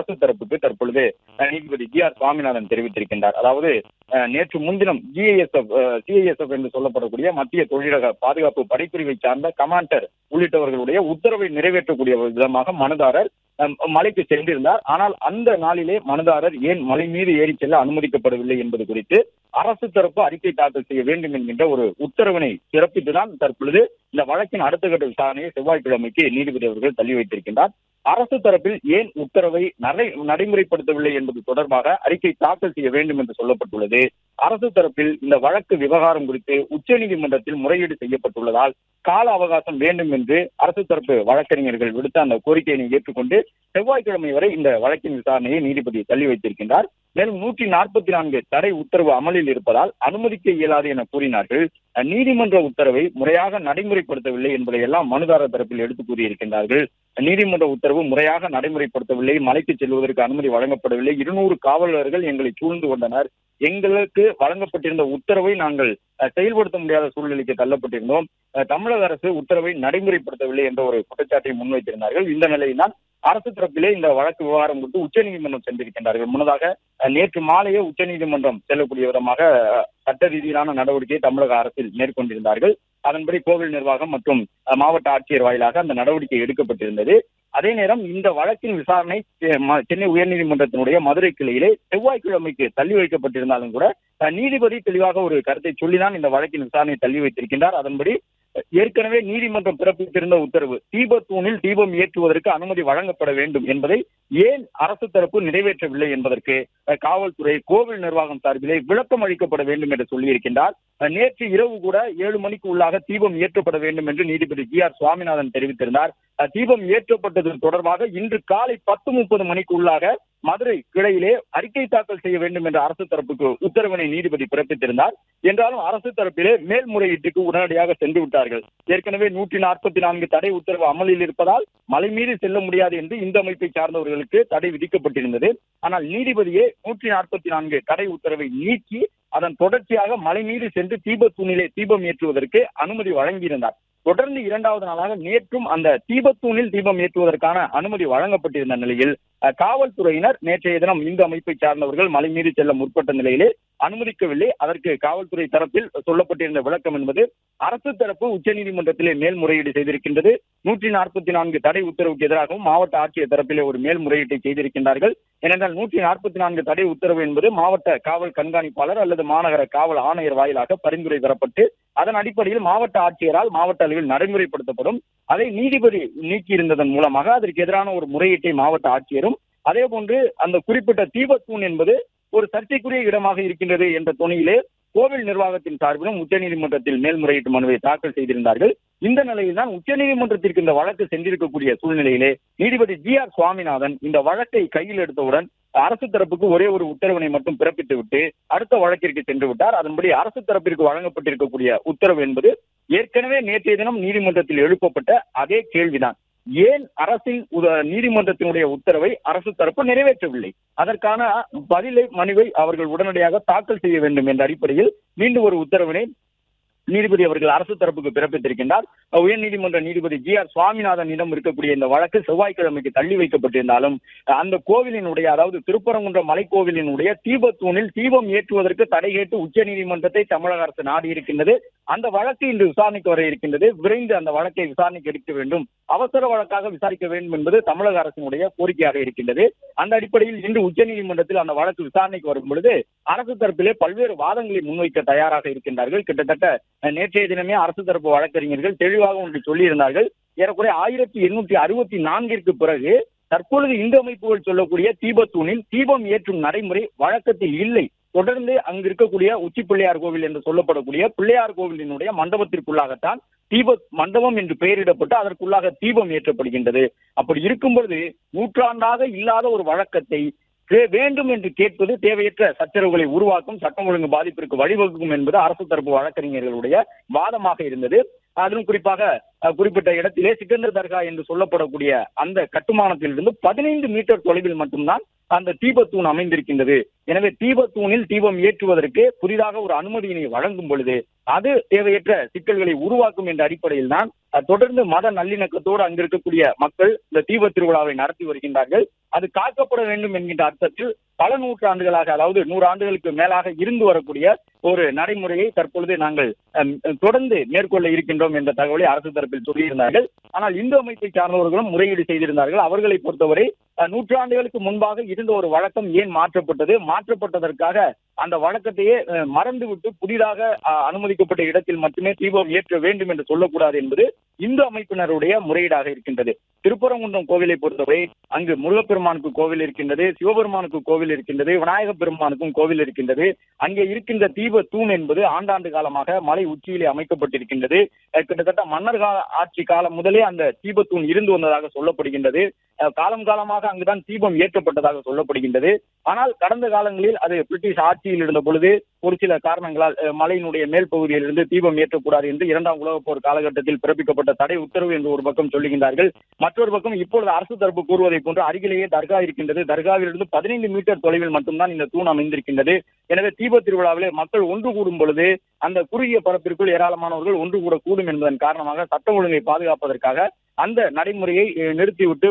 அரசு தரப்புக்கு தற்பொழுது நீதிபதி ஜி ஆர் சுவாமிநாதன் தெரிவித்திருக்கின்றார். அதாவது நேற்று முன்தினம் ஜிஐஎஸ்எஃப் சிஐஎஸ்எஃப் என்று சொல்லப்படக்கூடிய மத்திய தொழிலக பாதுகாப்பு படைப்பிரிவை சார்ந்த கமாண்டர் உள்ளிட்டவர்களுடைய உத்தரவை நிறைவேற்றக்கூடிய விதமாக மனுதாரர் மலைக்கு சென்றிருந்தார். ஆனால் அந்த நாளிலே மனுதாரர் ஏன் மலை மீது ஏறி செல்ல அனுமதிக்கப்படவில்லை என்பது குறித்து அரசு தரப்பு அறிக்கை தாக்கல் செய்ய வேண்டும் என்கின்ற ஒரு உத்தரவினை பிறப்பித்துதான் தற்பொழுது இந்த வழக்கின் அடுத்த கட்ட விசாரணையை செவ்வாய்க்கிழமைக்கு நீதிபதி அவர்கள் தள்ளி வைத்திருக்கின்றார். அரசு தரப்பில் ஏன் உத்தரவை நடை நடைமுறைப்படுத்தவில்லை என்பது தொடர்பாக அறிக்கை தாக்கல் செய்ய வேண்டும் என்று சொல்லப்பட்டுள்ளது. அரசு தரப்பில் இந்த வழக்கு விவகாரம் குறித்து உச்சநீதிமன்றத்தில் முறையீடு செய்யப்பட்டுள்ளதால் கால அவகாசம் வேண்டும் என்று அரசு தரப்பு வழக்கறிஞர்கள் விடுத்த அந்த கோரிக்கையினை ஏற்றுக்கொண்டு செவ்வாய்க்கிழமை வரை இந்த வழக்கின் விசாரணையை நீதிபதி தள்ளி வைத்திருக்கின்றார். மேலும் நூற்றி நாற்பத்தி நான்கு தடை உத்தரவு அமலில் இருப்பதால் அனுமதிக்க இயலாது என கூறினார்கள். நீதிமன்ற உத்தரவை முறையாக நடைமுறைப்படுத்தவில்லை என்பதை எல்லாம் மனுதாரர் தரப்பில் எடுத்து கூறியிருக்கின்றார்கள். நீதிமன்ற உத்தரவு முறையாக நடைமுறைப்படுத்தவில்லை மலைக்கு செல்வதற்கு அனுமதி வழங்கப்படவில்லை இருநூறு காவலர்கள் எங்களை சூழ்ந்து கொண்டனர். எங்களுக்கு வழங்கப்பட்டிருந்த உத்தரவை நாங்கள் செயல்படுத்த முடியாத சூழ்நிலைக்கு தள்ளப்பட்டிருந்தோம். தமிழக அரசு உத்தரவை நடைமுறைப்படுத்தவில்லை என்ற ஒரு குற்றச்சாட்டை முன்வைத்திருந்தார்கள். இந்த நிலையில்தான் அரசு தரப்பிலே இந்த வழக்கு விவகாரம் குறித்து உச்சநீதிமன்றம் சென்றிருக்கின்றார்கள் முன்னதாக நேற்று மாலையே உச்சநீதிமன்றம் செல்லக்கூடிய விதமாக சட்ட ரீதியிலான நடவடிக்கையை தமிழக அரசில் மேற்கொண்டிருந்தார்கள். அதன்படி கோவில் நிர்வாகம் மற்றும் மாவட்ட ஆட்சியர் வாயிலாக அந்த நடவடிக்கை எடுக்கப்பட்டிருந்தது. அதே நேரம் இந்த வழக்கின் விசாரணை ம- சென்னை உயர்நீதிமன்றத்தினுடைய மதுரை கிளையிலே செவ்வாய்க்கிழமைக்கு தள்ளி வைக்கப்பட்டிருந்தாலும் கூட நீதிபதி தெளிவாக ஒரு கருத்தை சொல்லிதான் இந்த வழக்கின் விசாரணையை தள்ளி வைத்திருக்கின்றார். அதன்படி ஏற்கனவே நீதிமன்றம் பிறப்பித்திருந்த உத்தரவு தீபத்தூணில் தீபம் ஏற்றுவதற்கு அனுமதி வழங்கப்பட வேண்டும் என்பதை ஏன் அரசு தரப்பு நிறைவேற்றவில்லை என்பதற்கு காவல்துறை கோவில் நிர்வாகம் சார்பிலே விளக்கம் அளிக்கப்பட வேண்டும் என்று சொல்லியிருக்கின்றார். நேற்று இரவு கூட ஏழு மணிக்கு உள்ளாக தீபம் ஏற்றப்பட வேண்டும் என்று நீதிபதி ஜி ஆர் சுவாமிநாதன் தெரிவித்திருந்தார். தீபம் ஏற்றப்பட்டது தொடர்பாக இன்று காலை பத்து முப்பது மணிக்கு உள்ளாக மதுரை கிளையிலே அறிக்கை தாக்கல் செய்ய வேண்டும் என்ற அரசு தரப்புக்கு உத்தரவினை நீதிபதி பிறப்பித்திருந்தார். என்றாலும் அரசு தரப்பிலே மேல்முறையீட்டுக்கு உடனடியாக சென்று விட்டார்கள். ஏற்கனவே நூற்றி நாற்பத்தி நான்கு தடை உத்தரவு அமலில் இருப்பதால் மலை மீறி செல்ல முடியாது என்று இந்த அமைப்பை சார்ந்தவர்களுக்கு தடை விதிக்கப்பட்டிருந்தது. ஆனால் நீதிபதியே நூற்றி நாற்பத்தி நான்கு தடை உத்தரவை நீக்கி அதன் தொடர்ச்சியாக மலை மீது சென்று தீபத்தூணிலே தீபம் ஏற்றுவதற்கு அனுமதி வழங்கியிருந்தார். தொடர்ந்து இரண்டாவது நாளாக நேற்றும் அந்த தீபத்தூணில் தீபம் ஏற்றுவதற்கான அனுமதி வழங்கப்பட்டிருந்த நிலையில் காவல்துறையினர் நேற்றைய தினம் இந்த அமைப்பை சார்ந்தவர்கள் மலை மீது செல்ல முற்பட்ட நிலையிலே அனுமதிக்கவில்லை. அதற்கு காவல்துறை தரப்பில் சொல்லப்பட்டிருந்த விளக்கம் என்பது அரசு தரப்பு உச்சநீதிமன்றத்திலே மேல்முறையீடு செய்திருக்கின்றது. நூற்றி நாற்பத்தி நான்கு தடை உத்தரவுக்கு எதிராகவும் மாவட்ட ஆட்சியர் தரப்பிலே ஒரு மேல்முறையீட்டை செய்திருக்கின்றார்கள். ஏனென்றால் நூற்றி நாற்பத்தி நான்கு தடை உத்தரவு என்பது மாவட்ட காவல் கண்காணிப்பாளர் அல்லது மாநகர காவல் ஆணையர் வாயிலாக பரிந்துரை பெறப்பட்டு அதன் அடிப்படையில் மாவட்ட ஆட்சியரால் மாவட்ட அளவில் நடைமுறைப்படுத்தப்படும். அதை நீதிபதி நீக்கியிருந்ததன் மூலமாக அதற்கு எதிரான ஒரு முறையீட்டை மாவட்ட ஆட்சியரும் அதே போன்று அந்த குறிப்பிட்ட தீபத்தூண் என்பது ஒரு சர்ச்சைக்குரிய இடமாக இருக்கின்றது என்ற துணையிலே கோவில் நிர்வாகத்தின் சார்பிலும் உச்சநீதிமன்றத்தில் மேல்முறையீட்டு மனுவை தாக்கல் செய்திருந்தார்கள். இந்த நிலையில் தான் உச்சநீதிமன்றத்திற்கு இந்த வழக்கு சென்றிருக்கக்கூடிய சூழ்நிலையிலே நீதிபதி ஜி ஆர் சுவாமிநாதன் இந்த வழக்கை கையில் எடுத்தவுடன் அரசு தரப்புக்கு ஒரே ஒரு உத்தரவினை மட்டும் பிறப்பித்து விட்டு அடுத்த வழக்கிற்கு சென்று விட்டார். அதன்படி அரசு தரப்பிற்கு வழங்கப்பட்டிருக்கக்கூடிய உத்தரவு என்பது ஏற்கனவே நேற்றைய தினம் நீதிமன்றத்தில் எழுப்பப்பட்ட அதே கேள்விதான். ஏன் அரசின் உத- நீதிமன்றத்தினுடைய உத்தரவை அரசு தரப்பு நிறைவேற்றவில்லை? அதற்கான பதிலை மனுவை அவர்கள் உடனடியாக தாக்கல் செய்ய வேண்டும் என்ற அடிப்படையில் மீண்டும் ஒரு உத்தரவினை நீதிபதி அவர்கள் அரசு தரப்புக்கு பிறப்பித்திருக்கின்றார். உயர்நீதிமன்ற நீதிபதி ஜி ஆர் சுவாமிநாதனிடம் இருக்கக்கூடிய இந்த வழக்கு செவ்வாய்க்கிழமைக்கு தள்ளி வைக்கப்பட்டிருந்தாலும் அந்த கோவிலினுடைய அதாவது திருப்பரங்குன்ற மலைக்கோவிலினுடைய தீபத்தூணில் தீபம் ஏற்றுவதற்கு தடை கேட்டு உச்சநீதிமன்றத்தை தமிழக அரசு நாடி இருக்கின்றது அந்த வழக்கு இன்று விசாரணைக்கு வர இருக்கின்றது. விரைந்து அந்த வழக்கை விசாரணைக்கு எடுக்க வேண்டும். அவசர வழக்காக விசாரிக்க வேண்டும் என்பது தமிழக அரசினுடைய கோரிக்கையாக இருக்கின்றது. அந்த அடிப்படையில் இன்று உச்சநீதிமன்றத்தில் அந்த வழக்கு விசாரணைக்கு வரும் பொழுது அரசு தரப்பிலே பல்வேறு வாதங்களை முன்வைக்க தயாராக இருக்கின்றார்கள். கிட்டத்தட்ட நேற்றைய தினமே அரசு தரப்பு வழக்கறிஞர்கள் தெளிவாக ஒன்று சொல்லியிருந்தார்கள். ஏறக்குறைய ஆயிரத்தி எண்ணூற்றி அறுபத்தி நான்கிற்கு பிறகு தற்பொழுது இந்து அமைப்புகள் சொல்லக்கூடிய தீபத்தூணில் தீபம் ஏற்றும் நடைமுறை வழக்கத்தில் இல்லை. தொடர்ந்து அங்கு இருக்கக்கூடிய உச்சி பிள்ளையார் கோவில் என்று சொல்லப்படக்கூடிய பிள்ளையார் கோவிலினுடைய மண்டபத்திற்குள்ளாகத்தான் தீப மண்டபம் என்று பெயரிடப்பட்டு அதற்குள்ளாக தீபம் ஏற்றப்படுகின்றது. அப்படி இருக்கும் பொழுது நூற்றாண்டாக இல்லாத ஒரு வழக்கத்தை வேண்டும் என்று கேட்பது தேவையற்ற சச்சரவுகளை உருவாக்கும் சட்டம் ஒழுங்கு பாதிப்பிற்கு வழிவகுக்கும் என்பது அரசு தரப்பு வழக்கறிஞர்களுடைய வாதமாக இருந்தது. அதிலும் குறிப்பாக குறிப்பிட்ட இடத்திலே சிக்கந்தர் தர்கா என்று சொல்லப்படக்கூடிய அந்த கட்டுமானத்திலிருந்து பதினைந்து மீட்டர் தொலைவில் மட்டும்தான் அந்த தீபத்தூண் அமைந்திருக்கின்றது. எனவே தீபத்தூணில் தீபம் ஏற்றுவதற்கு புதிதாக ஒரு அனுமதியினை வழங்கும் பொழுது அது தேவையற்ற சிக்கல்களை உருவாக்கும் என்ற அடிப்படையில் தான் தொடர்ந்து மத நல்லிணக்கத்தோடு அங்கு இருக்கக்கூடிய மக்கள் இந்த தீப திருவிழாவை நடத்தி வருகின்றார்கள். அது காக்கப்பட வேண்டும் என்கின்ற அர்த்தத்தில் பல நூற்றாண்டுகளாக அதாவது நூறு ஆண்டுகளுக்கு மேலாக இருந்து வரக்கூடிய ஒரு நடைமுறையை தற்பொழுது நாங்கள் தொடர்ந்து மேற்கொள்ள இருக்கின்றோம் என்ற தகவலை அரசு தரப்பில் சொல்லியிருந்தார்கள். ஆனால் இந்து அமைப்பை சார்ந்தவர்களும் முறையீடு செய்திருந்தார்கள். அவர்களை பொறுத்தவரை நூற்றாண்டுகளுக்கு முன்பாக இருந்த ஒரு வழக்கம் ஏன் மாற்றப்பட்டது? மாற்றப்பட்டதற்காக அந்த வழக்கத்தையே மறந்துவிட்டு புதிதாக அனுமதிக்கப்பட்ட இடத்தில் மட்டுமே தீபம் ஏற்ற வேண்டும் என்று சொல்லக்கூடாது என்பது இந்து அமைப்பினருடைய முறையீடாக இருக்கின்றது. திருப்பரங்குன்றம் கோவிலை பொறுத்தவரை அங்கு முருகப்பெருமானுக்கு கோவில் இருக்கின்றது சிவபெருமானுக்கு கோவில் இருக்கின்றது விநாயக பெருமானுக்கும் கோவில் இருக்கின்றது. அங்கே இருக்கின்ற தீப தூண் என்பது ஆண்டாண்டு காலமாக மலை உச்சியிலே அமைக்கப்பட்டிருக்கின்றது. கிட்டத்தட்ட மன்னர் கால ஆட்சி காலம் முதலே அந்த தீபத்தூண் இருந்து வந்ததாக சொல்லப்படுகின்றது. அஹ், காலம் காலமாக அங்குதான் தீபம் ஏற்றப்பட்டதாக சொல்லப்படுகின்றது. ஆனால் கடந்த காலங்களில் அது பிரிட்டிஷ் ஆட்சியில் இருந்த பொழுது ஒரு சில காரணங்களால் மலையினுடைய மேல் பகுதியிலிருந்து தீபம் ஏற்றக்கூடாது என்று இரண்டாம் உலகப் போர் காலகட்டத்தில் பிறப்பிக்கப்பட்ட தடை உத்தரவு என்று ஒரு பக்கம் சொல்லுகின்றார்கள். மற்றொரு பக்கம் இப்பொழுது அரசு தரப்பு கூறுவதை போன்று அருகிலேயே தர்கா இருக்கின்றது. தர்காவிலிருந்து பதினைந்து மீட்டர் தொலைவில் மட்டும்தான் இந்த தூண் அமைந்திருக்கின்றது. எனவே தீப திருவிழாவிலே மக்கள் ஒன்று கூடும் பொழுது அந்த குறுகிய பரப்பிற்குள் ஏராளமானவர்கள் ஒன்று கூட கூடும் என்பதன் காரணமாக சட்டம் ஒழுங்கை பாதுகாப்பதற்காக அந்த நடைமுறையை நிறுத்திவிட்டு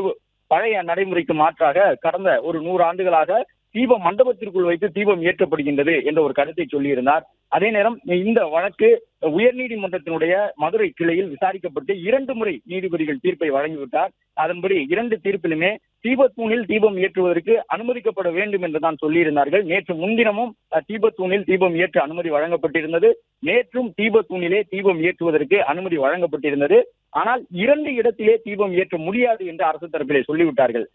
பழைய நடைமுறைக்கு மாற்றாக கடந்த ஒரு நூறு ஆண்டுகளாக தீப மண்டபத்திற்குள் வைத்து தீபம் ஏற்றப்படுகின்றது என்ற ஒரு கருத்தை சொல்லியிருந்தார். அதே நேரம் இந்த வழக்கு உயர்நீதிமன்றத்தினுடைய மதுரை கிளையில் விசாரிக்கப்பட்டு இரண்டு முறை நீதிபதிகள் தீர்ப்பை வழங்கிவிட்டார். அதன்படி இரண்டு தீர்ப்பிலுமே தீபத்தூணில் தீபம் ஏற்றுவதற்கு அனுமதிக்கப்பட வேண்டும் என்று தான் சொல்லியிருந்தார்கள். நேற்று முன்தினமும் தீபத்தூணில் தீபம் ஏற்ற அனுமதி வழங்கப்பட்டிருந்தது. நேற்றும் தீபத்தூணிலே தீபம் ஏற்றுவதற்கு அனுமதி வழங்கப்பட்டிருந்தது. ஆனால் இரண்டு இடத்திலே தீபம் ஏற்ற முடியாது என்று அரசு தரப்பிலே சொல்லிவிட்டார்கள்.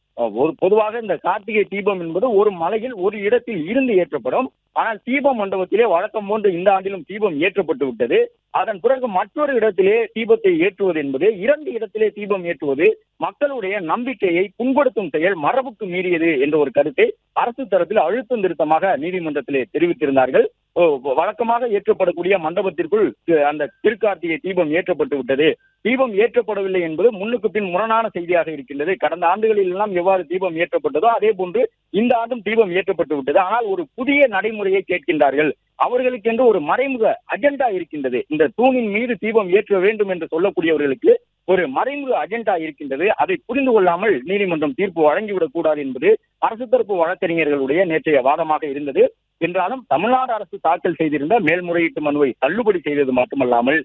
ஒரு பொதுவாக இந்த கார்த்திகை தீபம் என்பது ஒரு மலையில் ஒரு இடத்தில் இருந்து ஏற்றப்படும். ஆனால் தீப மண்டபத்திலே வழக்கம் போன்று இந்த ஆண்டிலும் தீபம் ஏற்றப்பட்டு விட்டது. அதன் பிறகு மற்றொரு இடத்திலே தீபத்தை ஏற்றுவது என்பது இரண்டு இடத்திலே தீபம் ஏற்றுவது மக்களுடைய நம்பிக்கையை புண்படுத்தும் செயல் மரபுக்கு மீறியது என்ற ஒரு கருத்தை அரசு தரப்பில் அழுத்தம் திருத்தமாக நீதிமன்றத்திலே தெரிவித்திருந்தார்கள். ஓ, வழக்கமாக ஏற்றப்படக்கூடிய மண்டபத்திற்குள் அந்த திருக்கார்த்திகை தீபம் ஏற்றப்பட்டு விட்டது. தீபம் ஏற்றப்படவில்லை என்பது முன்னுக்கு பின் முரணான செய்தியாக இருக்கின்றது. கடந்த ஆண்டுகளில் எல்லாம் எவ்வாறு தீபம் ஏற்றப்பட்டதோ அதே போன்று இந்த ஆண்டும் தீபம் ஏற்றப்பட்டு விட்டது. ஆனால் ஒரு புதிய நடைமுறையை கேட்கின்றார்கள். அவர்களுக்கென்று ஒரு மறைமுக அஜெண்டா இருக்கின்றது. இந்த தூணின் மீது தீபம் ஏற்ற வேண்டும் என்று சொல்லக்கூடியவர்களுக்கு ஒரு மறைமுக அஜெண்டா இருக்கின்றது. அதை புரிந்து கொள்ளாமல் நீதிமன்றம் தீர்ப்பு வழங்கிவிடக் கூடாது என்பது அரசு தரப்பு வழக்கறிஞர்களுடைய நேற்றைய வாதமாக இருந்தது. என்றாலும் தமிழ்நாடு அரசு தாக்கல் செய்திருந்த மேல்முறையீட்டு மனுவை தள்ளுபடி செய்தது மட்டுமல்லாமல்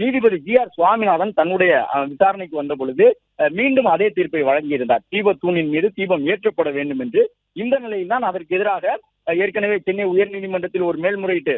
நீதிபதி ஜி ஆர் சுவாமிநாதன் தன்னுடைய விசாரணைக்கு வந்த பொழுது மீண்டும் அதே தீர்ப்பை வழங்கியிருந்தார். தீபத்தூணின் தூணின் மீது தீபம் ஏற்றப்பட வேண்டும் என்று. இந்த நிலையில் தான் அதற்கு எதிராக ஏற்கனவே சென்னை உயர்நீதிமன்றத்தில் ஒரு மேல்முறையீட்டு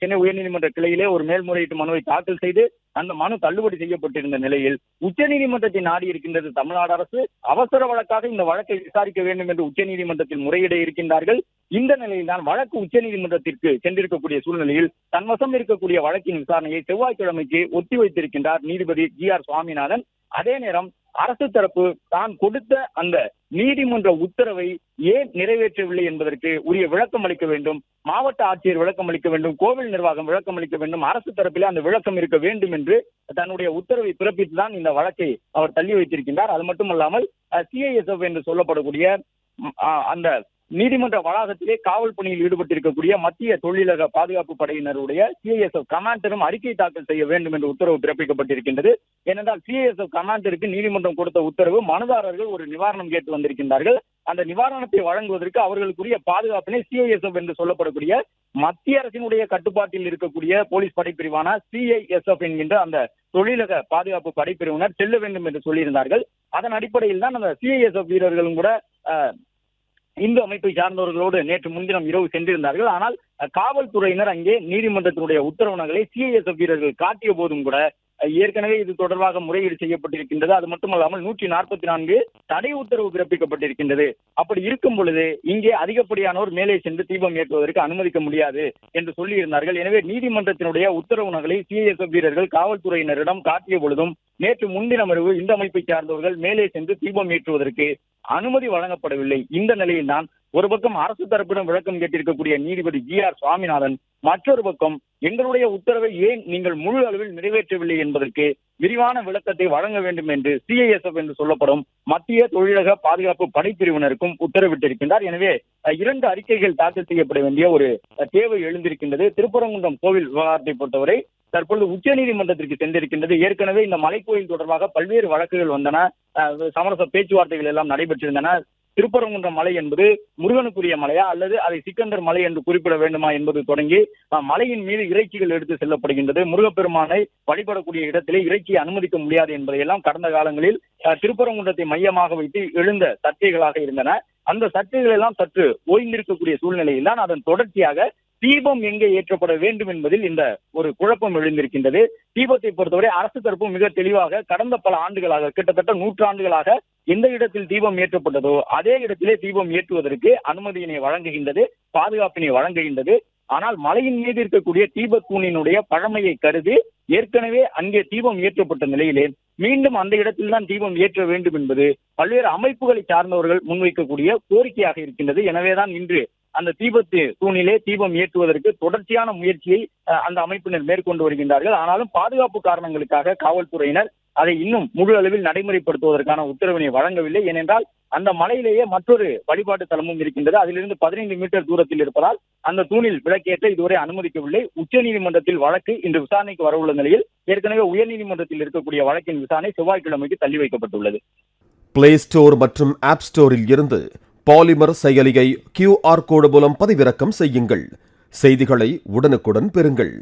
சென்னை உயர்நீதிமன்ற கிளையிலே ஒரு மேல்முறையீட்டு மனுவை தாக்கல் செய்து அந்த மனு தள்ளுபடி செய்யப்பட்டிருந்த நிலையில் உச்சநீதிமன்றத்தை நாடி இருக்கின்றது தமிழ்நாடு அரசு. அவசர வழக்காக இந்த வழக்கை விசாரிக்க வேண்டும் என்று உச்சநீதிமன்றத்தில் முறையிட இருக்கின்றார்கள். இந்த நிலையில் தான் வழக்கு உச்சநீதிமன்றத்திற்கு சென்றிருக்கக்கூடிய சூழ்நிலையில் தன்வசம் இருக்கக்கூடிய வழக்கின் விசாரணையை செவ்வாய்க்கிழமைக்கு ஒத்தி வைத்திருக்கின்றார் நீதிபதி ஜி ஆர் சுவாமிநாதன். அதே நேரம் அரசு தரப்பு தான் கொடுத்த அந்த நீதிமன்ற உத்தரவை ஏன் நிறைவேற்றவில்லை என்பதற்கு உரிய விளக்கம் அளிக்க வேண்டும். மாவட்ட ஆட்சியர் விளக்கம் அளிக்க வேண்டும். கோவில் நிர்வாகம் விளக்கம் அளிக்க வேண்டும். அரசு தரப்பில் அந்த விளக்கம் இருக்க வேண்டும் என்று தன்னுடைய உத்தரவை பிறப்பித்துதான் இந்த வழக்கை அவர் தள்ளி வைத்திருக்கின்றார். அது மட்டுமல்லாமல் சிஐஎஸ்எஃப் என்று சொல்லப்படக்கூடிய அந்த நீதிமன்ற வளாகத்திலே காவல் பணியில் ஈடுபட்டிருக்கக்கூடிய மத்திய தொழிலக பாதுகாப்பு படையினருடைய சிஐஎஸ்எஃப் கமாண்டரும் அறிக்கை தாக்கல் செய்ய வேண்டும் என்று உத்தரவு பிறப்பிக்கப்பட்டிருக்கின்றது. ஏனென்றால் சிஐஎஸ்எஃப் கமாண்டருக்கு நீதிமன்றம் கொடுத்த உத்தரவு மனுதாரர்கள் ஒரு நிவாரணம் கேட்டு வந்திருக்கின்றார்கள். அந்த நிவாரணத்தை வழங்குவதற்கு அவர்களுக்குரிய பாதுகாப்பினை சிஐஎஸ்எஃப் என்று சொல்லப்படக்கூடிய மத்திய அரசினுடைய கட்டுப்பாட்டில் இருக்கக்கூடிய போலீஸ் படைப்பிரிவான சிஐஎஸ்எஃப் என்கின்ற அந்த தொழிலக பாதுகாப்பு படைப்பிரிவினர் செல்ல வேண்டும் என்று சொல்லியிருந்தார்கள். அதன் அடிப்படையில் தான் அந்த சிஐஎஸ்எஃப் வீரர்களும் கூட இந்து அமைப்பை சார்ந்தவர்களோடு நேற்று முன்தினம் இரவு சென்றிருந்தார்கள். ஆனால் காவல்துறையினர் அங்கே நீதிமன்றத்தினுடைய உத்தரவு நகலை சிஐஎஸ்எஃப் வீரர்கள் காட்டிய போதும் கூட ஏற்கனவே இது தொடர்பாக முறையீடு செய்யப்பட்டிருக்கின்றது. அது மட்டுமல்லாமல் நூற்றி நாற்பத்தி நான்கு தடை உத்தரவு பிறப்பிக்கப்பட்டிருக்கின்றது. அப்படி இருக்கும் பொழுது இங்கே அதிகப்படியானோர் மேலே சென்று தீபம் ஏற்றுவதற்கு அனுமதிக்க முடியாது என்று சொல்லியிருந்தார்கள். எனவே நீதிமன்றத்தினுடைய உத்தரவு நகலை சிஐஎஸ்எஃப் வீரர்கள் காவல்துறையினரிடம் காட்டிய பொழுதும் நேற்று முன்தினம் இரவு இந்த அமைப்பை சார்ந்தவர்கள் மேலே சென்று தீபம் ஏற்றுவதற்கு அனுமதி வழங்கப்படவில்லை. இந்த நிலையில் நான் ஒரு பக்கம் அரசு தரப்பிடம் விளக்கம் கேட்டிருக்கக்கூடிய நீதிபதி ஜி ஆர் சுவாமிநாதன் மற்றொரு பக்கம் எங்களுடைய உத்தரவை ஏன் நீங்கள் முழு அளவில் நிறைவேற்றவில்லை என்பதற்கு விரிவான விளக்கத்தை வழங்க வேண்டும் என்று சிஐஎஸ்எஃப் என்று சொல்லப்படும் மத்திய தொழிலக பாதுகாப்பு படைப்பிரிவினருக்கும் உத்தரவிட்டிருக்கின்றார். எனவே இரண்டு அறிக்கைகள் தாக்கல் செய்யப்பட வேண்டிய ஒரு தேவை எழுந்திருக்கின்றது. திருப்பரங்குன்றம் கோவில் விவகாரத்தை பொறுத்தவரை தற்பொழுது உச்சநீதிமன்றத்திற்கு சென்றிருக்கின்றது. ஏற்கனவே இந்த மலைக்கோயில் தொடர்பாக பல்வேறு வழக்குகள் வந்தன. அஹ், சமரச பேச்சுவார்த்தைகள் எல்லாம் நடைபெற்றிருந்தன. திருப்பரங்குன்றம் மலை என்பது முருகனுக்குரிய மலையா? அல்லது அதை சிக்கந்தர் மலை என்று குறிப்பிட வேண்டுமா என்பது தொடங்கி மலையின் மீது இறைச்சிகள் எடுத்து செல்லப்படுகின்றது. முருகப்பெருமானை வழிபடக்கூடிய இடத்திலே இறைச்சியை அனுமதிக்க முடியாது என்பதையெல்லாம் கடந்த காலங்களில் திருப்பரங்குன்றத்தை மையமாக வைத்து எழுந்த சர்ச்சைகளாக இருந்தன. அந்த சர்ச்சைகள் எல்லாம் சற்று ஓய்ந்திருக்கக்கூடிய சூழ்நிலையில் தான் அதன் தொடர்ச்சியாக தீபம் எங்கே ஏற்றப்பட வேண்டும் என்பதில் இந்த ஒரு குழப்பம் எழுந்திருக்கின்றது. தீபத்தை பொறுத்தவரை அரசு தரப்பு மிக தெளிவாக கடந்த பல ஆண்டுகளாக கிட்டத்தட்ட நூற்றாண்டுகளாக எந்த இடத்தில் தீபம் ஏற்றப்பட்டதோ அதே இடத்திலே தீபம் ஏற்றுவதற்கு அனுமதியினை வழங்குகின்றது பாதுகாப்பினை வழங்குகின்றது. ஆனால் மலையின் மீது இருக்கக்கூடிய தீபத்தூணினுடைய பழமையை கருதி ஏற்கனவே அங்கே தீபம் ஏற்றப்பட்ட நிலையிலே மீண்டும் அந்த இடத்தில்தான் தீபம் ஏற்ற வேண்டும் என்பது பல்வேறு அமைப்புகளை சார்ந்தவர்கள் முன்வைக்கக்கூடிய கோரிக்கையாக இருக்கின்றது. எனவேதான் இன்று அந்த தீபத்து தூணிலே தீபம் ஏற்றுவதற்கு தொடர்ச்சியான முயற்சியை அந்த அமைப்பினர் மேற்கொண்டு வருகின்றார்கள். ஆனாலும் பாதுகாப்பு காரணங்களுக்காக காவல்துறையினர் அதை இன்னும் முழு அளவில் நடைமுறைப்படுத்துவதற்கான உத்தரவினை வழங்கவில்லை. ஏனென்றால் அந்த மலையிலேயே மற்றொரு வழிபாட்டு தலமும் இருக்கின்றது. அதிலிருந்து பதினைந்து மீட்டர் தூரத்தில் இருப்பதால் அந்த தூணில் விளக்கேற்ற இதுவரை அனுமதிக்கவில்லை. உச்சநீதிமன்றத்தில் வழக்கு இன்று விசாரணைக்கு வரவுள்ள நிலையில் ஏற்கனவே உயர்நீதிமன்றத்தில் இருக்கக்கூடிய வழக்கின் விசாரணை செவ்வாய்க்கிழமைக்கு தள்ளி வைக்கப்பட்டுள்ளது. பிளே ஸ்டோர் மற்றும் ஆப் ஸ்டோரில் இருந்து பாலிமர் செயலியை கியூஆர் கோடு மூலம் பதிவிறக்கம் செய்யுங்கள். செய்திகளை உடனுக்குடன் பெறுங்கள்.